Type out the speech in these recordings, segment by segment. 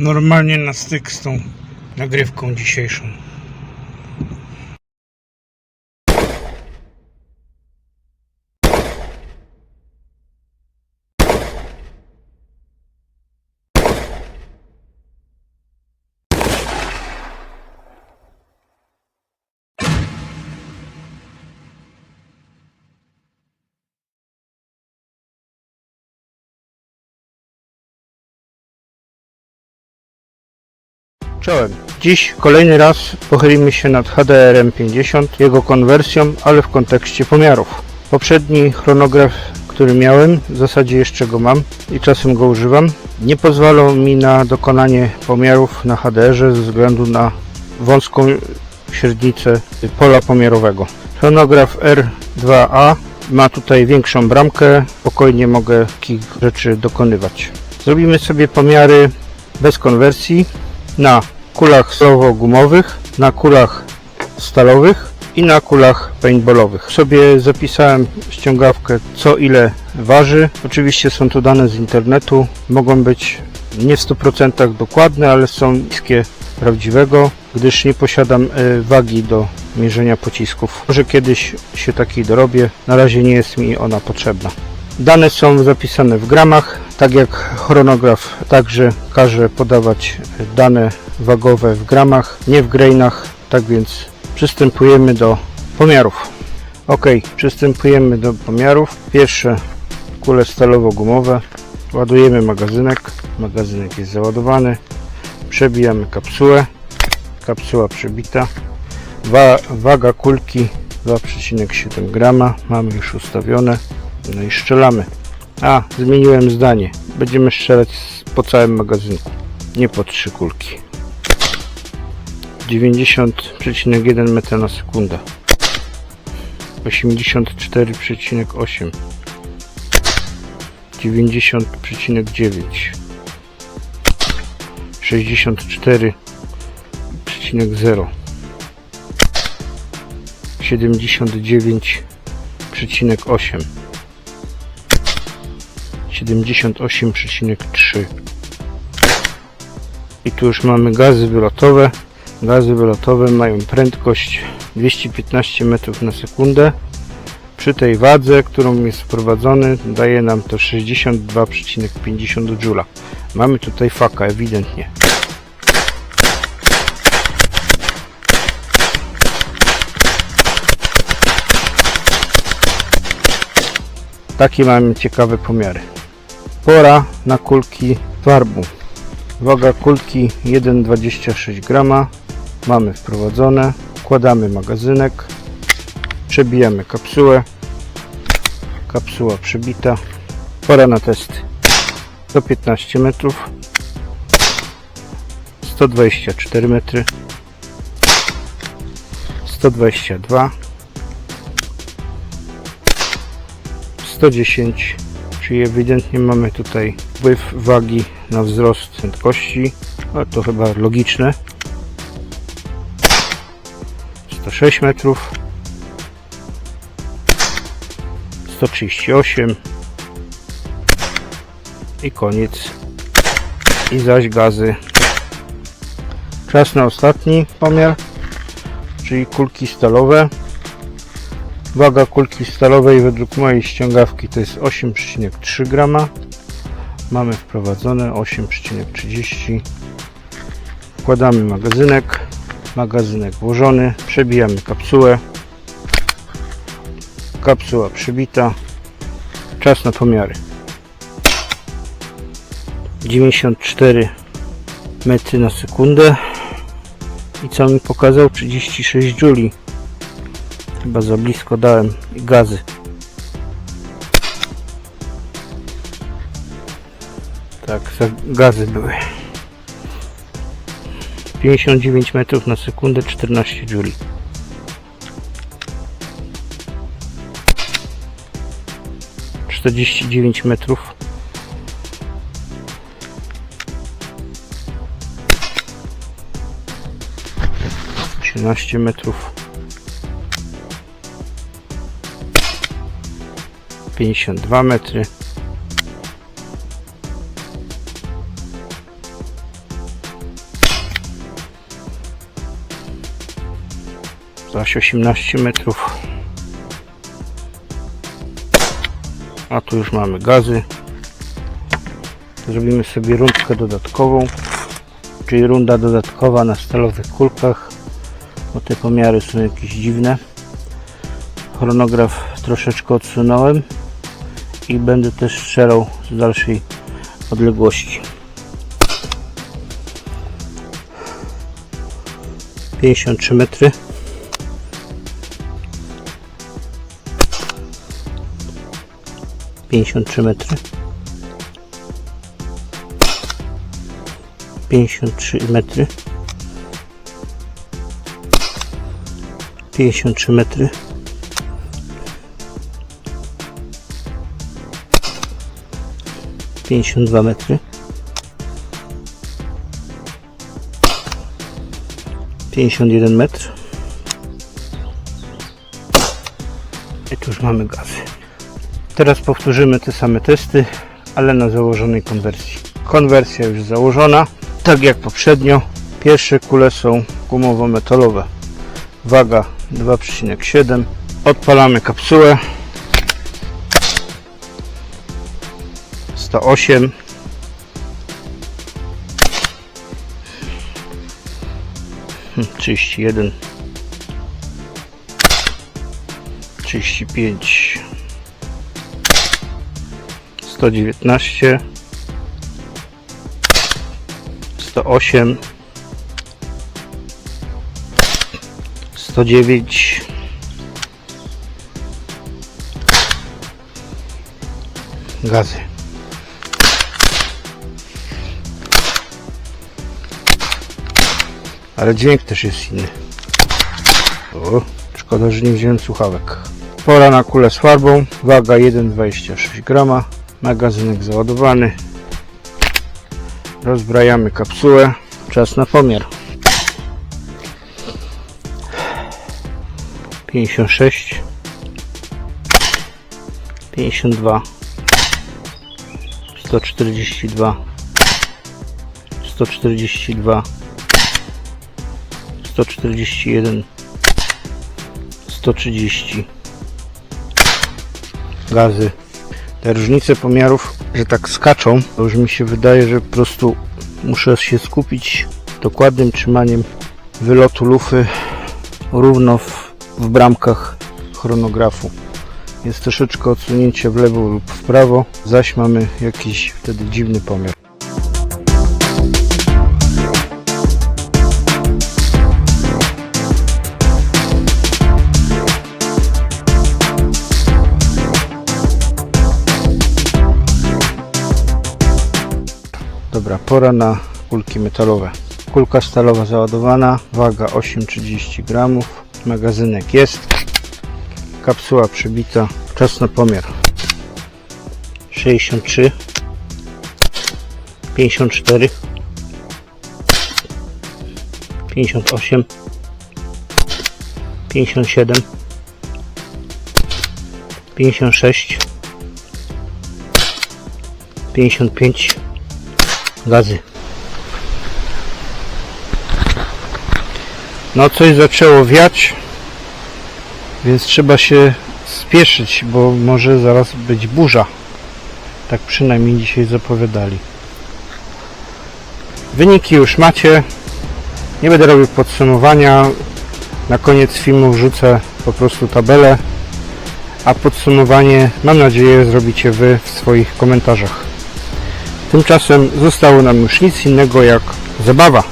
normalnie na styk z tą nagrywką dzisiejszą. Czołem. Dziś kolejny raz pochylimy się nad HDR-em 50, jego konwersją, ale w kontekście pomiarów. Poprzedni chronograf, który miałem, w zasadzie jeszcze go mam i czasem go używam, nie pozwalał mi na dokonanie pomiarów na HDR-ze ze względu na wąską średnicę pola pomiarowego. Chronograf R2A ma tutaj większą bramkę, spokojnie mogę takich rzeczy dokonywać. Zrobimy sobie pomiary bez konwersji na kulach stalowo-gumowych, na kulach stalowych i na kulach paintballowych. Sobie zapisałem ściągawkę co ile waży. Oczywiście są to dane z internetu. Mogą być nie w 100% dokładne, ale są bliskie prawdziwego, gdyż nie posiadam e, wagi do mierzenia pocisków. Może kiedyś się takiej dorobię. Na razie nie jest mi ona potrzebna. Dane są zapisane w gramach, tak jak chronograf także każe podawać dane wagowe w gramach, nie w grainach, tak więc przystępujemy do pomiarów. Ok, przystępujemy do pomiarów. Pierwsze kule stalowo-gumowe. Ładujemy magazynek. Magazynek jest załadowany. Przebijamy kapsułę. Kapsuła przebita. Wa waga kulki 2,7 grama. Mamy już ustawione. No i strzelamy. A, zmieniłem zdanie. Będziemy strzelać po całym magazynku. Nie po trzy kulki. 90,1 metra na sekundę. 84,8 90,9 64,0 79,8 78,3 i tu już mamy gazy wylotowe. Gazy wylotowe mają prędkość 215 metrów na sekundę. Przy tej wadze, którą jest wprowadzony daje nam to 62,50 Joule mamy tutaj faka ewidentnie. Takie mamy ciekawe pomiary pora na kulki farbu waga kulki 1,26 grama. Mamy wprowadzone. Wkładamy magazynek. Przebijamy kapsułę. Kapsuła przebita. Pora na testy 115 metrów. 124 metry. 122 110 czyli ewidentnie mamy tutaj wpływ wagi na wzrost prędkości ale to chyba logiczne. 106 metrów 138 i koniec. I zaś gazy. Czas na ostatni pomiar czyli kulki stalowe waga kulki stalowej według mojej ściągawki to jest 8,3 grama. Mamy wprowadzone 8,30 wkładamy magazynek. Magazynek włożony. Przebijamy kapsułę. Kapsuła przybita. Czas na pomiary. 94 metry na sekundę. I co mi pokazał? 36 juli chyba za blisko dałem gazy. Tak gazy były. 59 metrów na sekundę 14 juli czterdzieści dziewięć metrów. osiemnaście metrów 52 metry. Zaś 18 metrów. A tu już mamy gazy. Zrobimy sobie rundkę dodatkową, czyli runda dodatkowa na stalowych kulkach, bo te pomiary są jakieś dziwne chronograf troszeczkę odsunąłem i będę też strzelał z dalszej odległości. 53 metry. Pięćdziesiąt trzy metry. Pięćdziesiąt trzy metry. Pięćdziesiąt trzy metry. Pięćdziesiąt dwa metry. 51 metr. I tu już mamy gazy. Teraz powtórzymy te same testy, ale na założonej konwersji. Konwersja już założona, tak jak poprzednio. Pierwsze kule są gumowo-metalowe. Waga 2,7. Odpalamy kapsułę. 108 31 35 119 108 109 gazy ale dźwięk też jest inny. O, szkoda, że nie wziąłem słuchawek. Pora na kulę z farbą, waga 1,26 grama, magazynek załadowany. Rozbrajamy kapsułę, czas na pomiar. 56 52 142 142 141 130 gazy. Te różnice pomiarów, że tak skaczą to już mi się wydaje, że po prostu muszę się skupić dokładnym trzymaniem wylotu lufy równo w, w bramkach chronografu. Jest troszeczkę odsunięcie w lewo lub w prawo zaś mamy jakiś wtedy dziwny pomiar Dobra, pora na kulki metalowe. Kulka stalowa załadowana, waga 8,30 gramów, magazynek jest, kapsuła przybita, czas na pomiar 63 54 58 57 56 55 gazy. No coś zaczęło wiać, więc trzeba się spieszyć, bo może zaraz być burza. Tak przynajmniej dzisiaj zapowiadali. Wyniki już macie. Nie będę robił podsumowania. Na koniec filmu wrzucę po prostu tabelę. A podsumowanie mam nadzieję zrobicie Wy w swoich komentarzach. Tymczasem zostało nam już nic innego jak zabawa.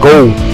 Go!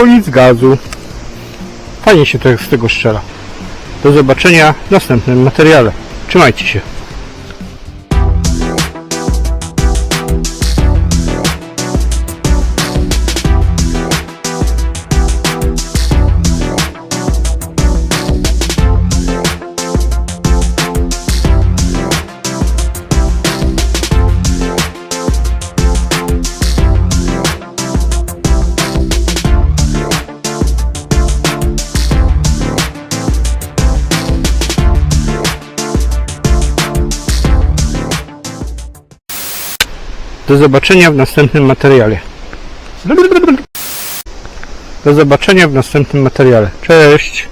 Koniec gazu. Fajnie się to z tego strzela. Do zobaczenia w następnym materiale. Trzymajcie się. Do zobaczenia w następnym materiale. Do zobaczenia w następnym materiale. Cześć!